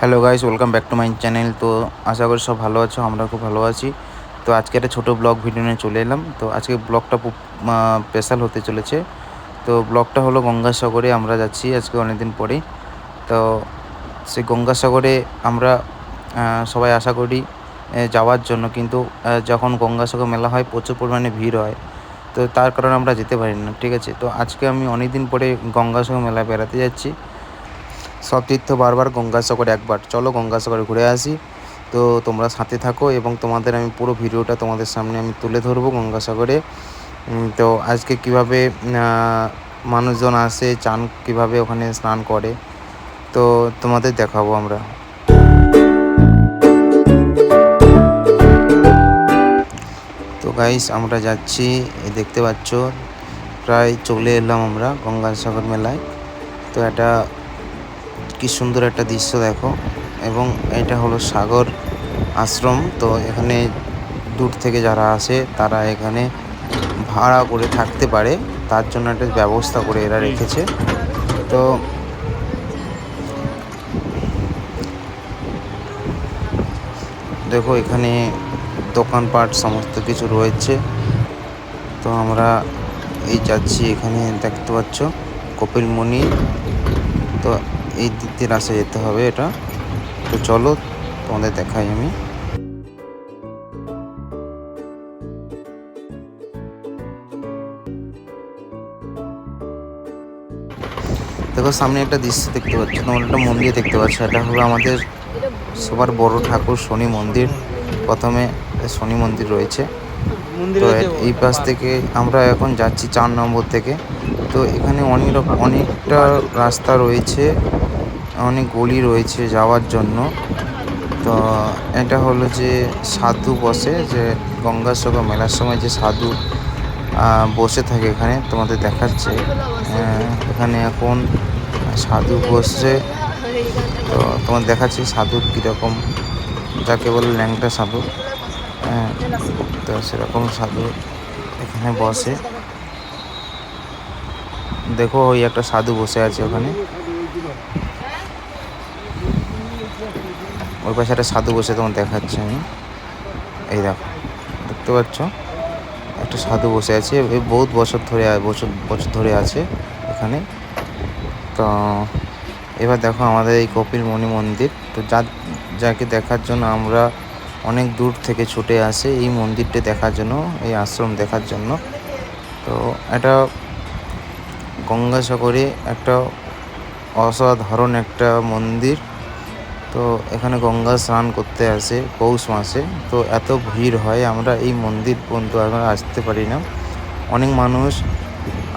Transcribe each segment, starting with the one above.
Hello guys welcome back to my channel তো আশা করি সব ভালো আছো, আমরা খুব ভালো আছি। তো আজকে একটা ছোটো ব্লগ ভিডিও নিয়ে চলে এলাম। তো আজকে ব্লগটা খুব স্পেশাল হতে চলেছে। তো ব্লগটা হলো গঙ্গাসাগরে আমরা যাচ্ছি আজকে অনেকদিন পরেই। তো সেই গঙ্গাসাগরে আমরা সবাই আশা করি যাওয়ার জন্য। কিন্তু যখন গঙ্গাসাগর মেলা হয়, প্রচুর পরিমাণে ভিড় হয়। তো তার কারণে আমরা যেতে পারি না, ঠিক আছে? তো আজকে আমি অনেক দিন পরে গঙ্গাসাগর মেলা বেড়াতে যাচ্ছি। সব তীর্থ বারবার গঙ্গাসাগর একবার। চলো গঙ্গাসাগরে ঘুরে আসি। তো তোমরা সাথে থাকো এবং তোমাদের আমি পুরো ভিডিওটা তোমাদের সামনে আমি তুলে ধরবো গঙ্গাসাগরে। তো আজকে কীভাবে মানুষজন আসে, চান কীভাবে ওখানে স্নান করে, তো তোমাদের দেখাবো আমরা। তো গাইস আমরা যাচ্ছি দেখতে পাচ্ছ, প্রায় চলে এলাম আমরা গঙ্গাসাগর মেলায়। তো এটা কি সুন্দর একটা দৃশ্য দেখো। এবং এটা হলো সাগর আশ্রম। তো এখানে দূর থেকে যারা আসে তারা এখানে ভাড়া করে থাকতে পারে। তার জন্য একটা ব্যবস্থা করে এরা রেখেছে। তো দেখো এখানে দোকানপাট সমস্ত কিছু রয়েছে। তো আমরা এই যাচ্ছি এখানে দেখতে পাচ্ছ কপিলমণি তো এই দিক দিয়ে রাস্তা যেতে হবে এটা। তো চলো তোমাদের দেখাই আমি। দেখো সামনে একটা দৃশ্য দেখতে পাচ্ছ তোমরা একটা মন্দির দেখতে পাচ্ছ। এটা হলো আমাদের সবার বড় ঠাকুর শনি মন্দির। প্রথমে শনি মন্দির রয়েছে। তো এই পাশ থেকে আমরা এখন যাচ্ছি চার নম্বর থেকে। তো এখানে অনেক রকম অনেকটা রাস্তা রয়েছে। অনেক গলি রয়েছে যাওয়ার জন্য। তো এটা হলো যে সাধু বসে, যে গঙ্গাসাগর মেলার সময় যে সাধু বসে থাকে এখানে, তোমাদের দেখাচ্ছে। এখানে এখন সাধু বসছে। তো তোমার দেখাচ্ছি সাধু কীরকম, যাকে বলে ল্যাংটা সাধু। হ্যাঁ তো সেরকম সাধু এখানে বসে। দেখো ওই একটা সাধু বসে আছে ওখানে। ওই পাশে একটা সাধু বসে তোমার দেখাচ্ছি আমি। এই দেখো, দেখতে পাচ্ছ? একটা সাধু বসে আছে এই বহুত বছর ধরে বছর বছর ধরে আছে এখানে। তো এবার দেখো আমাদের এই কপিলমণি মন্দির। তো যা যাকে দেখার জন্য আমরা অনেক দূর থেকে ছুটে আসে এই মন্দিরটা দেখার জন্য, এই আশ্রম দেখার জন্য। তো এটা গঙ্গাসাগরে একটা অসাধারণ একটা মন্দির। তো এখানে গঙ্গা স্নান করতে আসে, পৌষ মাসে। তো এত ভিড় হয়, আমরা এই মন্দির পর্যন্ত এখন আসতে পারি না। অনেক মানুষ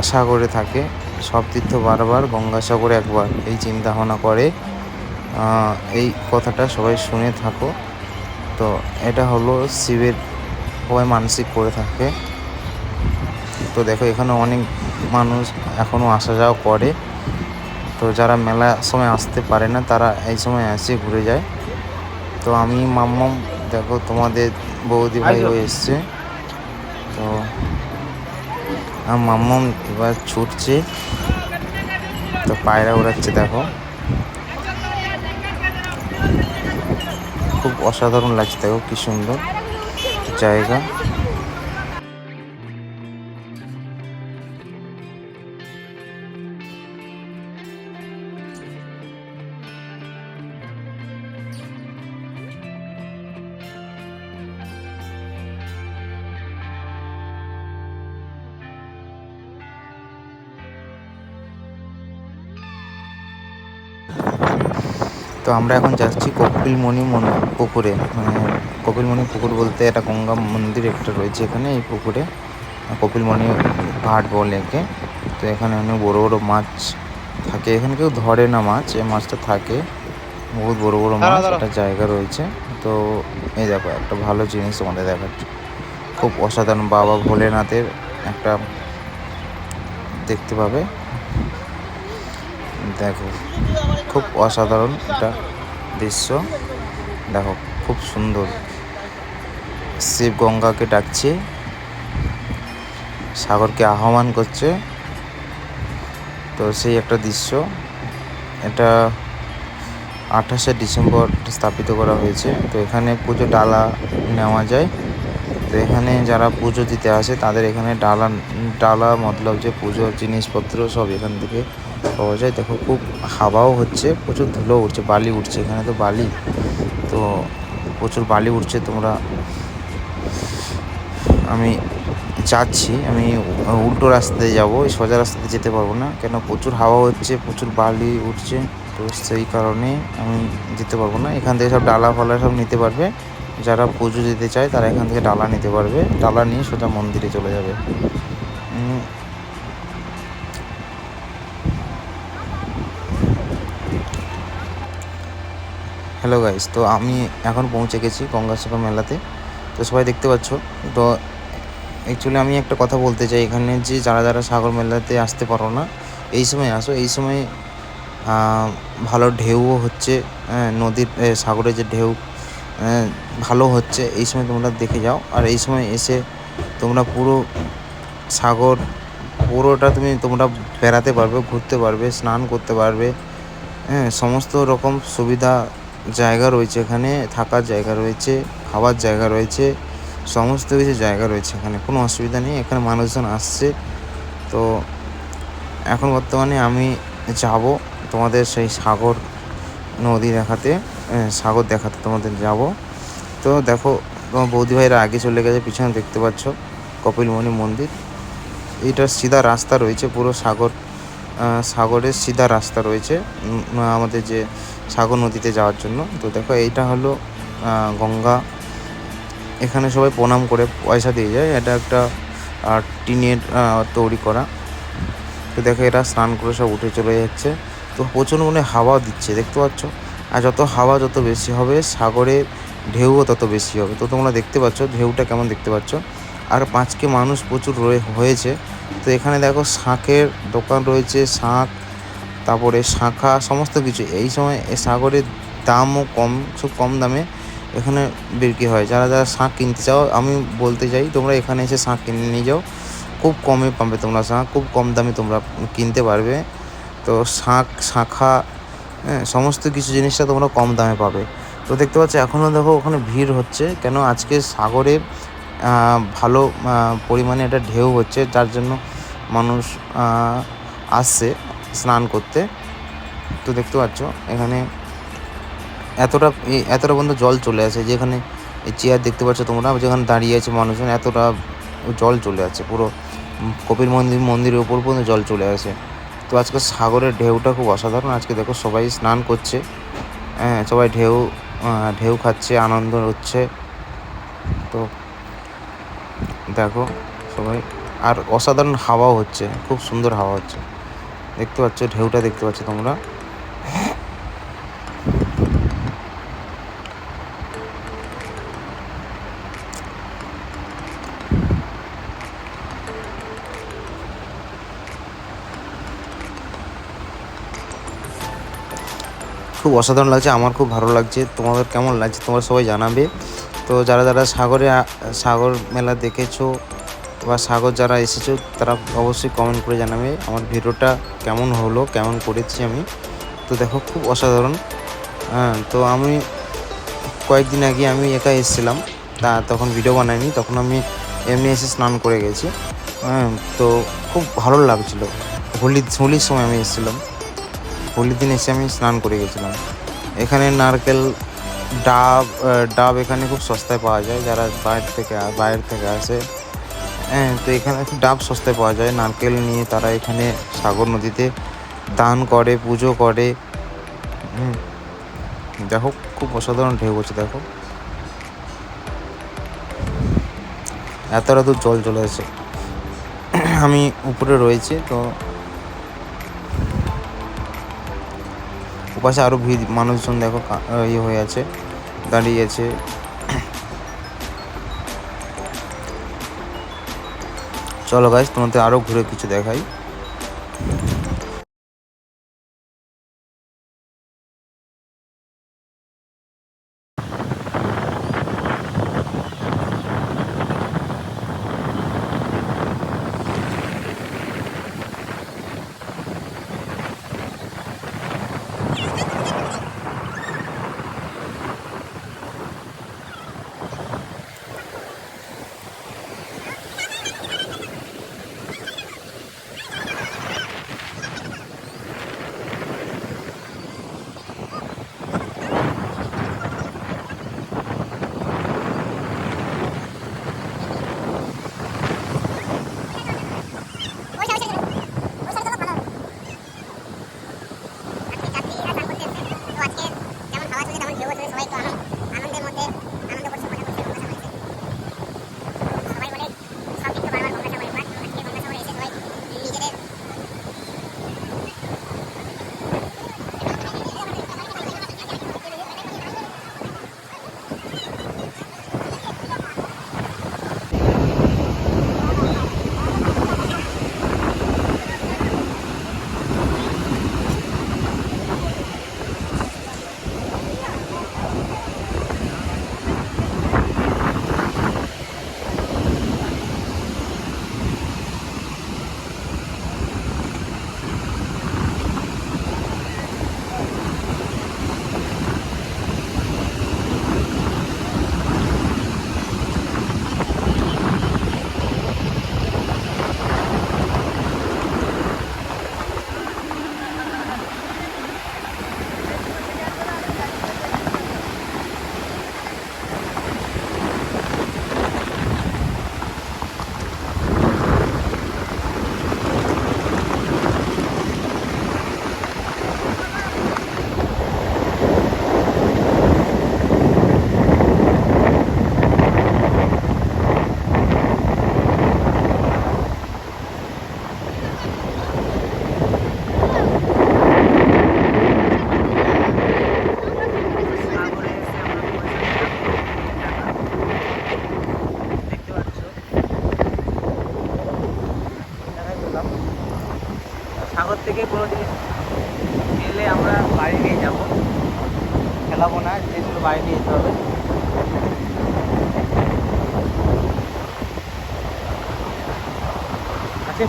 আশা করে থাকে, সব তীর্থ বারবার গঙ্গাসাগরে একবার। এই চিন্তা ভাবনা করে এই কথাটা সবাই শুনে থাকো। তো এটা হলো শিবের সবাই মানসিক করে থাকে। তো দেখো, এখানে অনেক মানুষ এখনও আসা যাওয়া করে। তো যারা মেলা সময় আসতে পারে না তারা এই সময় এসে ঘুরে যায়। তো আমি মাম্মাম দেখো তোমাদের বৌদি ভাইও এসছে। তো আমার মাম্মাম এবার ছুটছে। তো পায়রা উড়াচ্ছে দেখো। খুব অসাধারণ লাগছে দেখো কি সুন্দর জায়গা। তো আমরা এখন যাচ্ছি কপিলমণি মন- পুকুরে। মানে কপিলমণি পুকুর বলতে একটা গঙ্গা মন্দির একটা রয়েছে এখানে এই পুকুরে। কপিলমণি ঘাট বলে একে। তো এখানে অনেক বড় বড় মাছ থাকে। এখানে কেউ ধরে না মাছ এই মাছটা থাকে। বহুত বড় বড় মাছ একটা জায়গা রয়েছে। তো এই দেখো একটা ভালো জিনিস তোমাদের দেখাচ্ছি। খুব অসাধারণ বাবা ভোলেনাথের একটা দেখতে পাবে। দেখো। খুব অসাধারণ একটা দৃশ্য। দেখো, খুব সুন্দর। শিব গঙ্গাকে ডাকছে। সাগরকে আহ্বান করছে। তো সেই একটা দৃশ্য। এটা আঠাশে ডিসেম্বর স্থাপিত করা হয়েছে। তো এখানে পুজো ডালা নেওয়া যায়। তো এখানে যারা পুজো দিতে আসে, তাদের এখানে ডালা ডালা মতলব যে পুজোর জিনিসপত্র সব এখান থেকে পাওয়া যায়। দেখো, খুব হাওয়াও হচ্ছে, প্রচুর ধুলো উঠছে, বালি উঠছে, এখানে তো বালি। তো প্রচুর বালি উঠছে, তোমরা আমি যাচ্ছি, আমি উল্টো রাস্তাতে যাব সোজা রাস্তাতে যেতে পারব না, কেন প্রচুর হাওয়া হচ্ছে, প্রচুর বালি উঠছে, তো সেই কারণে আমি যেতে পারব না। এখান থেকে সব ডালা ফালা সব নিতে পারবে, যারা পুজো দিতে চায় তারা এখান থেকে ডালা নিতে পারবে, ডালা নিয়ে সোজা মন্দিরে চলে যাবে। হ্যালো গাইস তো আমি এখন পৌঁছে গেছি গঙ্গাসাগর মেলাতে। তো সবাই দেখতে পাচ্ছ, তো অ্যাকচুয়ালি আমি একটা কথা বলতে চাই। এখানে যে যারা যারা সাগর মেলাতে আসতে পারো না, এই সময় আসো। এই সময় ভালো ঢেউও হচ্ছে নদীর সাগরে যে ঢেউ ভালো হচ্ছে। এই সময় তোমরা দেখে যাও। আর এই সময় এসে তোমরা পুরো সাগর, পুরোটা তুমি তোমরা বেড়াতে পারবে, ঘুরতে পারবে, স্নান করতে পারবে হ্যাঁ সমস্ত রকম সুবিধা জায়গা রয়েছে এখানে, থাকার জায়গা রয়েছে, খাওয়ার জায়গা রয়েছে, সমস্ত কিছু জায়গা রয়েছে এখানে, কোনো অসুবিধা নেই, এখানে মানুষজন আসছে। তো এখন বর্তমানে আমি যাব তোমাদের সেই সাগর নদী দেখাতে সাগর দেখাতে তোমাদের যাব। তো দেখো, তোমার বৌদি ভাইরা আগে চলে গেছে, পিছনে দেখতে পাচ্ছ, কপিলমণি মন্দির। এটা সিধা রাস্তা রয়েছে পুরো সাগর। সাগরের সিধা রাস্তা রয়েছে আমাদের যে সাগর নদীতে যাওয়ার জন্য। তো দেখো, এইটা হলো গঙ্গা। এখানে সবাই প্রণাম করে পয়সা দিয়ে যায়, এটা একটা টিনের তৈরি করা। তো দেখো, এরা স্নান করে সব উঠে চলে যাচ্ছে। তো প্রচুর মনে হাওয়া দিচ্ছে, দেখতে পাচ্ছ? আর যত হাওয়া যত বেশি হবে সাগরে ঢেউও তত বেশি হবে। তো তোমরা দেখতে পাচ্ছ, ঢেউটা কেমন দেখতে পাচ্ছ? আর পাঁচকে মানুষ প্রচুর রয়ে, হয়েছে। তো এখানে দেখো শাঁখের দোকান রয়েছে, শাঁখ, তারপরে শাঁখা, সমস্ত কিছু। এই সময় সাগরের দামও কম, খুব কম দামে এখানে বিক্রি হয়। যারা যারা শাঁখ কিনতে চাও, আমি বলতে চাই, তোমরা এখানে এসে শাঁখ কিনে নিয়ে যাও। খুব কমে পাবে তোমরা শাঁখ, খুব কম দামে তোমরা কিনতে পারবে। তো শাঁখ, শাঁখা হ্যাঁ সমস্ত কিছু জিনিসটা তোমরা কম দামে পাবে। তো দেখতে পাচ্ছ এখনও দেখো ওখানে ভিড় হচ্ছে। কেন? আজকে সাগরে ভালো পরিমাণে একটা ঢেউ হচ্ছে, যার জন্য মানুষ আসছে স্নান করতে। তো দেখতে পাচ্ছ, এখানে এতটা এতটা পর্যন্ত জল চলে আসে, যেখানে এই চেয়ার দেখতে পাচ্ছ তোমরা, যেখানে দাঁড়িয়ে আছে মানুষজন, এতটা জল চলে আসে, পুরো কপিল মন্দির, মন্দিরের ওপর পর্যন্ত জল চলে আসে। তো আজকে সাগরের ঢেউটা খুব অসাধারণ, আজকে দেখো সবাই স্নান করছে হ্যাঁ সবাই ঢেউ ঢেউ খাচ্ছে, আনন্দ হচ্ছে। তো দেখো, সবাই। আর অসাধারণ হাওয়াও হচ্ছে, খুব সুন্দর হাওয়া হচ্ছে। দেখতে পাচ্ছ, ঢেউটা দেখতে পাচ্ছ তোমরা। খুব অসাধারণ লাগছে, আমার খুব ভালো লাগছে। তোমাদের কেমন লাগছে, তোমরা সবাই জানাবে। তো যারা যারা সাগরে সাগর মেলা দেখেছ বা সাগর যারা এসেছ, তারা অবশ্যই কমেন্ট করে জানাবে আমার ভিডিওটা কেমন হলো, কেমন করেছি আমি। তো দেখো, খুব অসাধারণ। হ্যাঁ তো আমি কয়েকদিন আগে আমি একা এসেছিলাম। তা তখন ভিডিও বানাইনি, তখন আমি এমনি এসে স্নান করে গেছি। হ্যাঁ তো খুব ভালো লাগছিল। হোলি, হোলির সময় আমি এসেছিলাম। হোলির দিন এসে আমি স্নান করে গেছিলাম। এখানে নারকেল ডাব ডাব এখানে খুব সস্তায় পাওয়া যায়, যারা বাইরে থেকে বাইরের থেকে আসে। হ্যাঁ তো এখানে ডাব সস্তায় পাওয়া যায়। নারকেল নিয়ে তারা এখানে সাগর নদীতে দান করে, পুজো করে। দেখো, খুব অসাধারণ ঢেউ হচ্ছে, দেখো। এতটা দূর জল চলে আসে। আমি উপরে রয়েছে, তো ওপাশে আরও ভিড়, মানুষজন দেখো ইয়ে হয়ে আছে। দাঁড়িয়ে আছে চলো গাছ তোমাদের আরও ঘুরে কিছু দেখাই।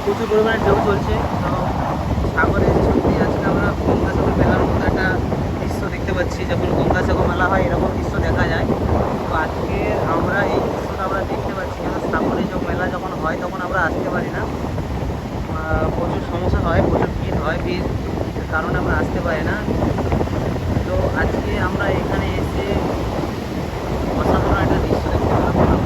প্রচুর পরিমাণে ঢেউ চলছে। তো সাগরে সত্যি আজকে আমরা গঙ্গাসাগর মেলার মতো একটা দৃশ্য দেখতে পাচ্ছি, যখন গঙ্গাসাগর মেলা হয়, এরকম দৃশ্য দেখা যায়। তো আজকে আমরা এই দৃশ্যটা আমরা দেখতে পাচ্ছি কেন সাগরে যে মেলা যখন হয়, তখন আমরা আসতে পারি না। প্রচুর সমস্যা হয়, প্রচুর ভিড় হয়, ভিড় কারণে আমরা আসতে পারি না। তো আজকে আমরা এখানে এসে অসাধারণ একটা দৃশ্য দেখতে পেলাম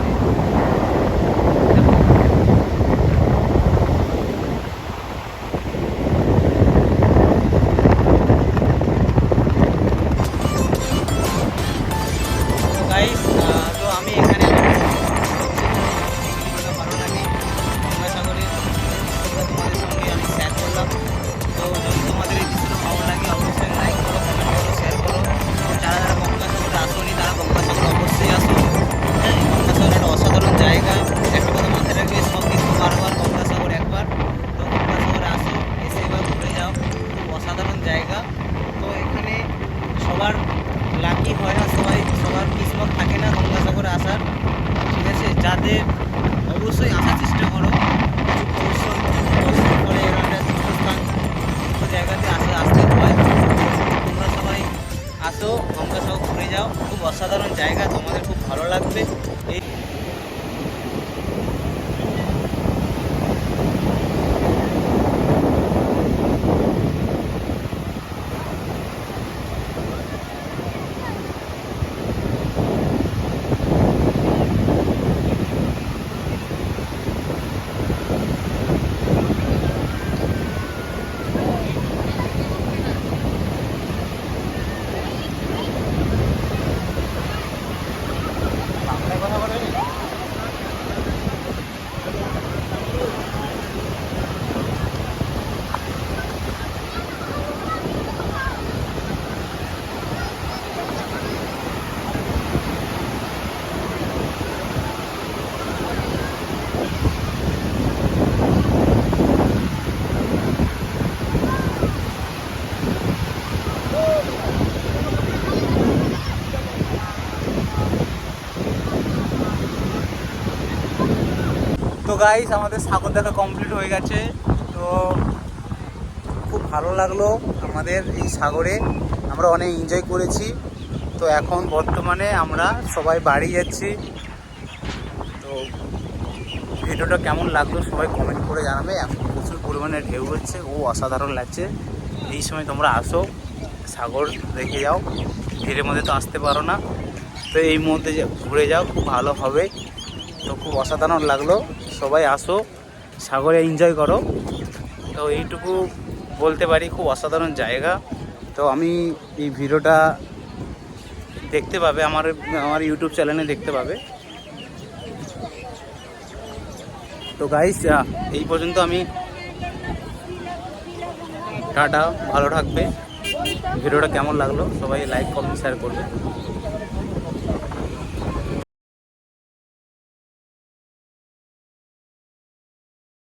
গাইস আমাদের সাগর দেখা কমপ্লিট হয়ে গেছে। তো খুব ভালো লাগল আমাদের এই সাগরে। আমরা অনেক এনজয় করেছি। তো এখন বর্তমানে আমরা সবাই বাড়ি যাচ্ছি। তো ভিডিওটা কেমন লাগল সবাই কমেন্ট করে জানাবে। এখন প্রচুর পরিমাণে ঢেউ হচ্ছে, ও অসাধারণ লাগছে। এই সময় তোমরা আসো, সাগর দেখে যাও। ভিড়ের মধ্যে তো আসতে পারো না। তো এই মধ্যে ঘুরে যাও, খুব ভালো হবে। তো খুব অসাধারণ লাগল। সবাই আসো, সাগরে এনজয় করো। তো এইটুকু বলতে পারি, খুব অসাধারণ জায়গা। তো আমি এই ভিডিওটা দেখতে পাবে, আমার আমার ইউটিউব চ্যানেলে দেখতে পাবে। তো গাইস এই পর্যন্ত আমি টাটা, ভালো থাকবে। ভিডিওটা কেমন লাগল, সবাই লাইক কমেন্ট শেয়ার করবে।